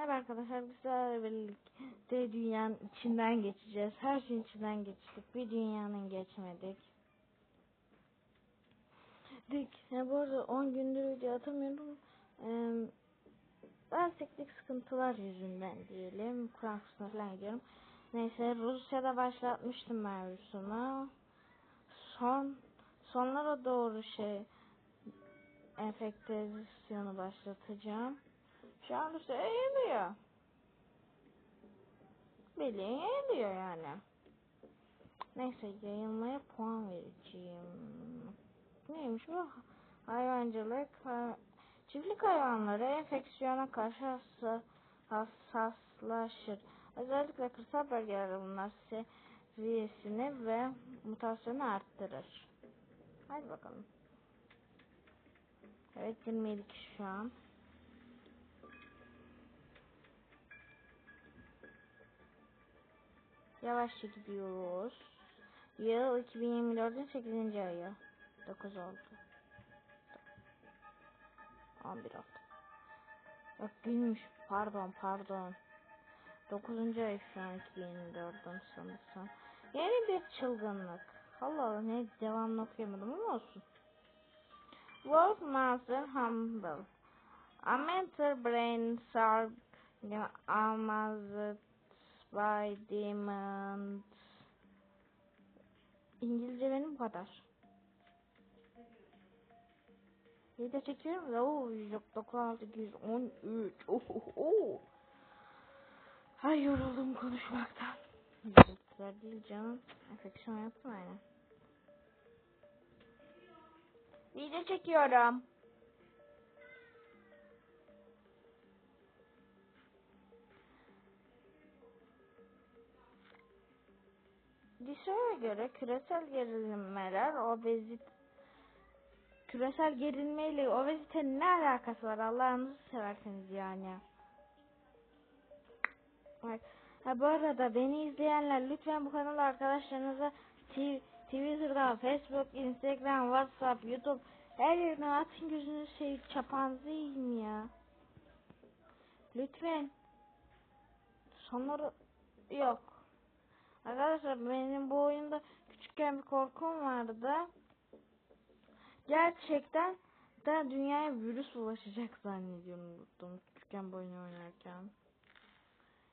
Evet arkadaşlar bizlerle birlikte dünyanın içinden geçeceğiz. Her şeyin içinden geçtik. Bir dünyanın geçmedik. Dik. Ya bu arada 10 gündür video atamıyorum. Ee, ben teknik sıkıntılar yüzünden diyelim. Kur'an kursuna falan gidiyorum. Neyse Rusya'da başlatmıştım ben Rus'unu. Son sonlara doğru şey enfektasyonu başlatacağım. Şu Rusya eğiliyor. Bildiğin yani. Neyse yayılmaya puan vereceğim. Neymiş bu? Hayvancılık. Ha, çiftlik hayvanları enfeksiyona karşı hassa, hassaslaşır. Özellikle kırsal bölgelerde bunlar seviyesini ve mutasyonu arttırır. Hadi bakalım. Evet 22 şu an. Yavaşça gidiyoruz. Yıl 2024'ün 8. ayı. 9 oldu. 11 oldu. Yok günmüş. Pardon pardon. 9. ay şu an 2024'ün sanırsam. Yeni bir çılgınlık. Allah Allah ne devamlı okuyamadım ama olsun. Wolf Master Humble. A mental brain sarg amazed by demons. İngilizce benim bu kadar. De çekiyorum da o 196 Oh, oh, oh. Ay yoruldum konuşmaktan. Güzel değil canım. Enfeksiyon yaptım aynen. Video çekiyorum. Disa'ya göre küresel gerilmeler obezit küresel gerilmeyle obezitenin ne alakası var Allah'ınızı severseniz yani. Bak, ha bu arada beni izleyenler lütfen bu kanalı arkadaşlarınıza Twitter'dan, Facebook, Instagram, WhatsApp, YouTube her yerine atın gözünü şey çapanızı yiyin ya. Lütfen. Sonları yok. Arkadaşlar benim bu oyunda küçükken bir korkum vardı. Gerçekten de dünyaya virüs ulaşacak zannediyorum küçükken bu oyunu oynarken.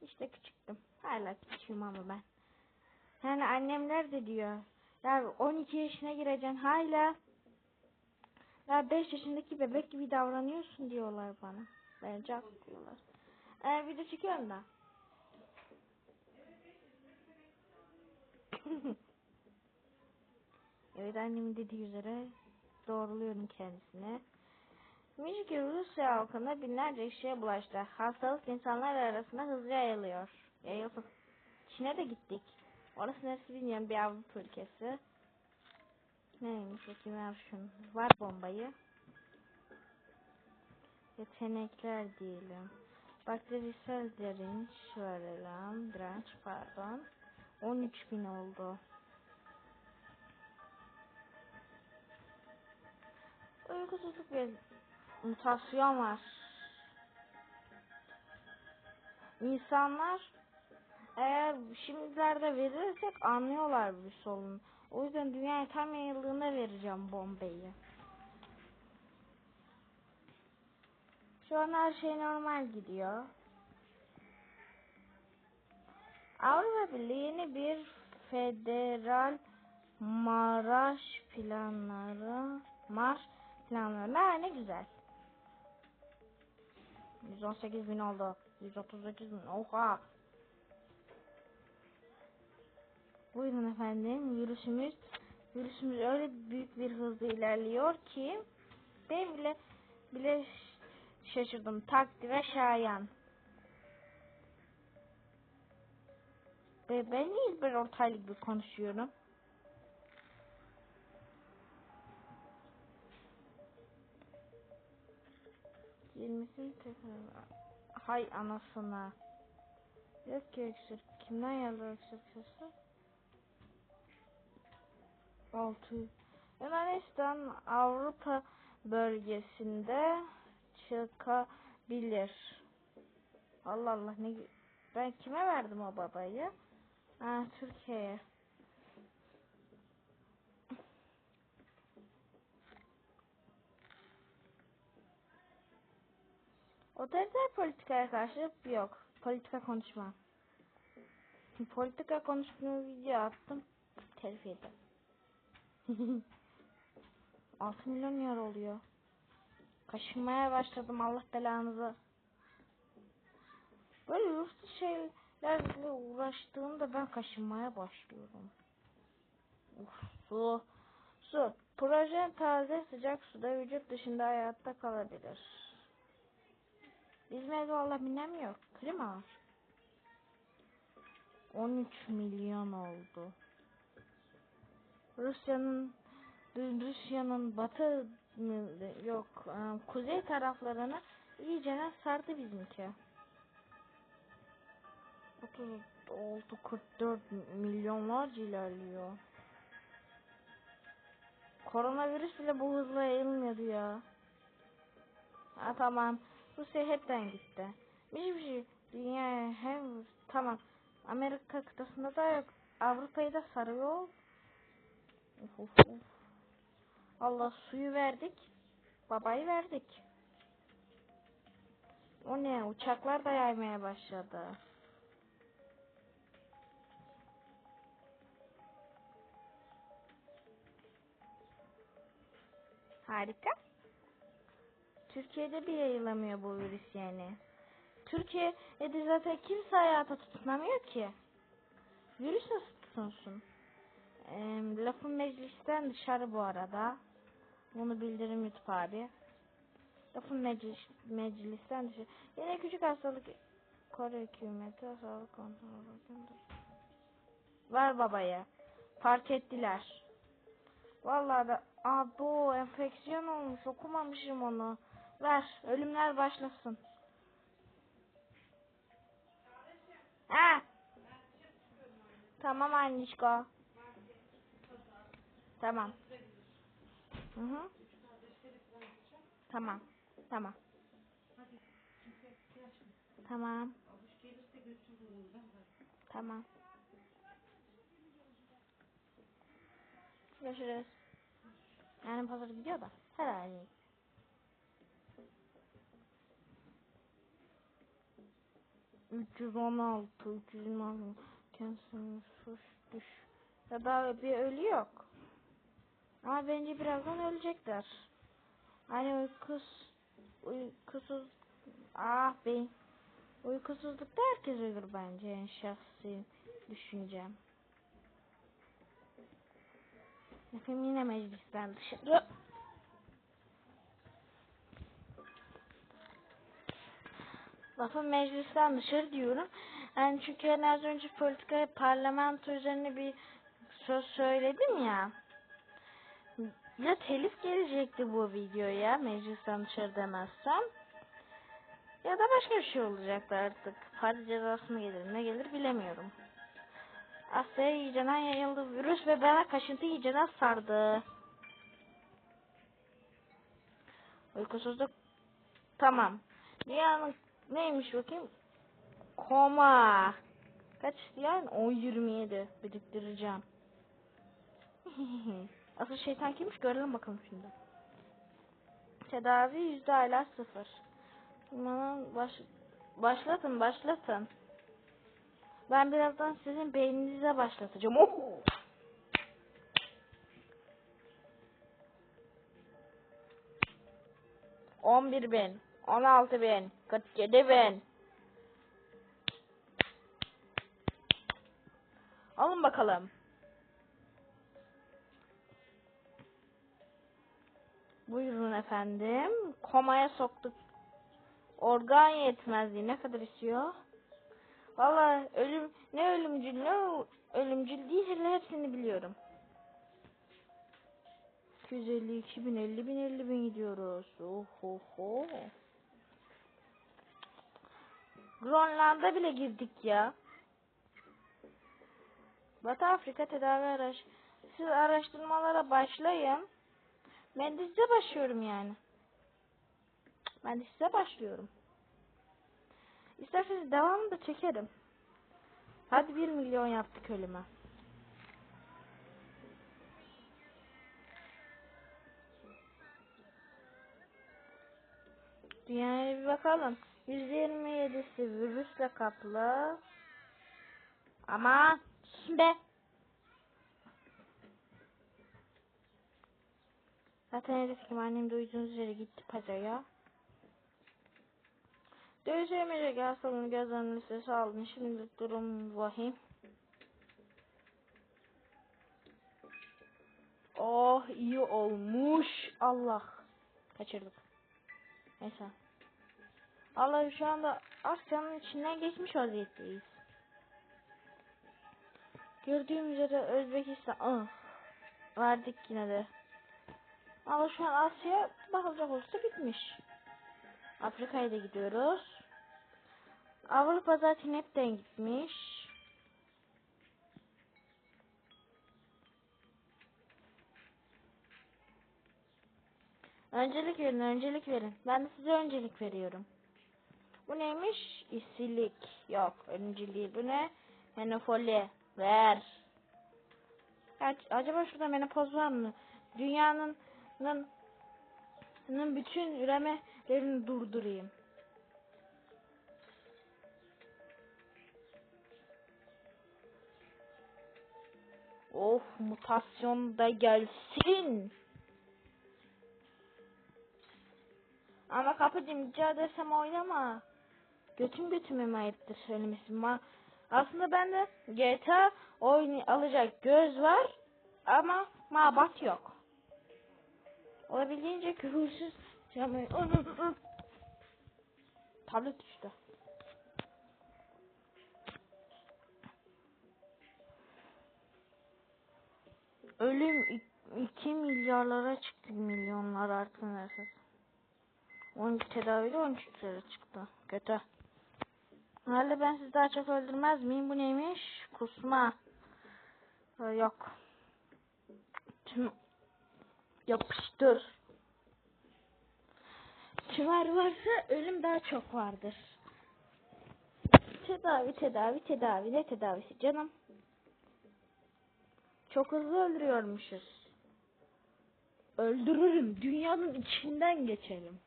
İşte küçüktüm. Hala küçüğüm ama ben. Yani annemler de diyor. Ya 12 yaşına gireceksin hala. Ya 5 yaşındaki bebek gibi davranıyorsun diyorlar bana. Bence haklılar. Ee, video çekiyorum da. evet annemin dediği üzere doğruluyorum kendisine. Ki Rusya halkına binlerce kişiye bulaştı. Hastalık insanlar arasında hızlı yayılıyor. Yayılsın. Çin'e de gittik. Orası neresi bilmiyorum bir Avrupa ülkesi. Neymiş bakayım ver şunu. Var bombayı. Yetenekler diyelim. Bakterisel direnç verelim. Direnç pardon. 13.000 oldu. Uykusuzluk ve mutasyon var. İnsanlar eğer şimdilerde verirsek anlıyorlar bu sorunu. O yüzden dünyaya tam yayıldığında vereceğim bombayı. Şu an her şey normal gidiyor. Avrupa Birliği yeni bir federal Maraş planları marş planları ne, ne güzel. 118 bin oldu. 138 bin. Oha. Buyurun efendim. Virüsümüz virüsümüz öyle büyük bir hızla ilerliyor ki ben bile bile şaşırdım. Takdire şayan. Ve ben niye böyle ortaylı gibi konuşuyorum? Yirmisini tekrar hay anasına. Yok ki öksür. Kimden yazdı öksür? Altı. Yunanistan Avrupa bölgesinde çıkabilir. Allah Allah ne ben kime verdim o babayı? Ha Türkiye'ye. Otoriter politikaya karşı yok. Politika konuşmam. Politika konuştuğum video attım. Telif yedim. 6 milyon yer oluyor. Kaşınmaya başladım Allah belanızı. Böyle yurtsuz şeylerle uğraştığımda ben kaşınmaya başlıyorum. Uf, su. Su. Projen taze sıcak suda vücut dışında hayatta kalabilir. Bizim evde valla yok. Klima var. 13 milyon oldu. Rusya'nın Rusya'nın batı yok e, kuzey taraflarını iyice sardı bizimki. 36 44 milyonlarca ilerliyor. Koronavirüs bile bu hızla yayılmıyordu ya. Ha tamam. Rusya hepten gitti. Hiçbir şey dünya hem tamam. Amerika kıtasında da yok. Avrupa'yı da sarıyor. Uf, uf, uf. Allah suyu verdik. Babayı verdik. O ne? Uçaklar da yaymaya başladı. Harika. Türkiye'de bir yayılamıyor bu virüs yani. Türkiye'de zaten kimse hayata tutunamıyor ki. Virüs nasıl tutunsun? E, lafın meclisten dışarı bu arada. Bunu bildirim YouTube abi. Lafın meclis, meclisten dışarı. Yine küçük hastalık Kore hükümeti sağlık kontrolü. Var babaya. Fark ettiler. Vallahi da abo enfeksiyon olmuş okumamışım onu. Ver ölümler başlasın. Ha. Tamam annişko. Tamam. Hı hı. Tamam. Tamam. Tamam. Tamam. Görüşürüz. Yani pazar gidiyor da. Herhalde. Üç yüz on altı, üç yüz on altı. Kendisini suç düş. Ya da bir ölü yok. Ama bence birazdan ölecekler. Hani uykus, uykusuz, ah be, uykusuzlukta herkes ölür bence yani şahsi düşüncem. Efendim yine meclisten dışarı. Lafın meclisten dışarı diyorum. Yani çünkü hani az önce politika parlamento üzerine bir söz söyledim ya. Ya telif gelecekti bu videoya meclisten dışarı demezsem. Ya da başka bir şey olacaktı artık. Para cezası mı gelir ne gelir bilemiyorum. Asya'ya iyicene yayıldı virüs ve bana kaşıntı iyicene sardı. Uykusuzluk. Tamam. Dünyanın neymiş bakayım? Koma. Kaç yani? 10 27 biriktireceğim. Asıl şeytan kimmiş görelim bakalım şimdi. Tedavi yüzde hala sıfır. Bana baş, başlatın başlatın. Ben birazdan sizin beyninize başlatacağım. Oh! On bir bin, on altı bin, kırk yedi bin. Alın bakalım. Buyurun efendim. Komaya soktuk. Organ yetmezliği ne kadar istiyor? Valla ölüm ne ölümcül ne ölümcül değil hepsini biliyorum. 252 bin 50 bin 50 bin gidiyoruz. Ohoho. Grönland'a bile girdik ya. Batı Afrika tedavi araç. Siz araştırmalara başlayın. Ben de size başlıyorum yani. Ben de size başlıyorum. İsterseniz devamını da çekerim. Hadi 1 milyon yaptık ölüme. Dünyaya bir bakalım. %27'si virüsle kaplı. Ama be. Zaten hedefim annem duyduğunuz üzere gitti pazara. Dövüşemeyecek hastalığını göz önüne listesi aldın. Şimdi durum vahim. Oh iyi olmuş. Allah. Kaçırdık. Neyse. Allah şu anda Asya'nın içinden geçmiş vaziyetteyiz. Gördüğüm üzere Özbekistan. Ah. Verdik yine de. Ama şu an Asya bakılacak olursa bitmiş. Afrika'ya da gidiyoruz. Avrupa zaten hepten gitmiş. Öncelik verin, öncelik verin. Ben de size öncelik veriyorum. Bu neymiş? İstilik. Yok, önceliği. Bu ne? Menofoli. Ver. Ya, acaba şurada menopoz var mı? Dünyanın nın, nın bütün üremelerini durdurayım. Of mutasyon da gelsin. Ama kapıcım rica edersem oynama. Götüm götüme ayıptır söylemesi. Ma Aslında bende GTA oyun alacak göz var ama mabat yok. Olabildiğince küfürsüz. Tablet düştü. Ölüm 2 milyarlara çıktı milyonlar artık neredeyse. 12 tedavide 13 lira çıktı. Kötü. Herhalde ben sizi daha çok öldürmez miyim? Bu neymiş? Kusma. Ee, yok. Tüm yapıştır. Tümör varsa ölüm daha çok vardır. Tedavi, tedavi, tedavi. Ne tedavisi canım? Çok hızlı öldürüyormuşuz. Öldürürüm. Dünyanın içinden geçerim.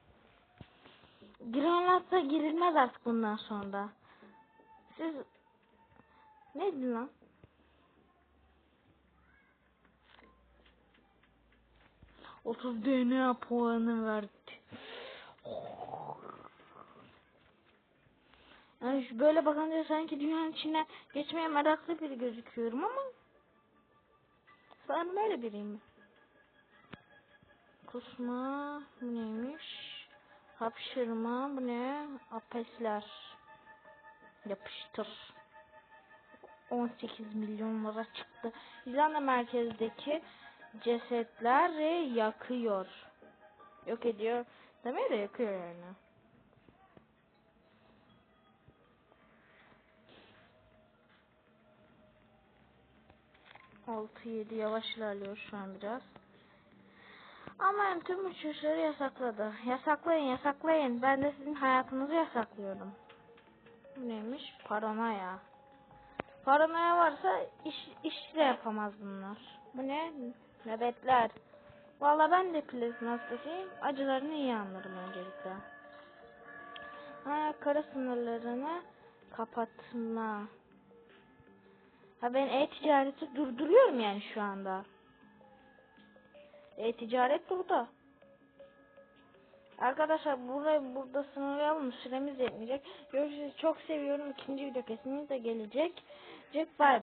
Granat'a girilmez artık bundan sonra. Siz neydi lan? Otuz DNA puanı verdi. Yani böyle bakınca sanki dünyanın içine geçmeye meraklı biri gözüküyorum ama ben böyle biriyim? Kusma bu neymiş? Hapşırma bu ne? Apesler. Yapıştır. 18 milyonlara çıktı. İzlanda merkezdeki cesetleri yakıyor. Yok ediyor. Demeye de yakıyor yani. Altı yedi yavaş ilerliyor şu an biraz. Ama tüm uçuşları yasakladı. Yasaklayın yasaklayın. Ben de sizin hayatınızı yasaklıyorum. Bu neymiş? Paranoya. Paranoya varsa iş, iş de yapamaz bunlar. Bu ne? Nöbetler. Valla ben de plazma hastasıyım. Acılarını iyi anlarım öncelikle. Ha, kara sınırlarını kapatma. Ha ben e-ticareti durduruyorum yani şu anda. E-ticaret burada. Arkadaşlar burayı burada sınırlayalım. Süremiz yetmeyecek. Görüşürüz. Çok seviyorum. İkinci video kesinlikle gelecek. Jack bye.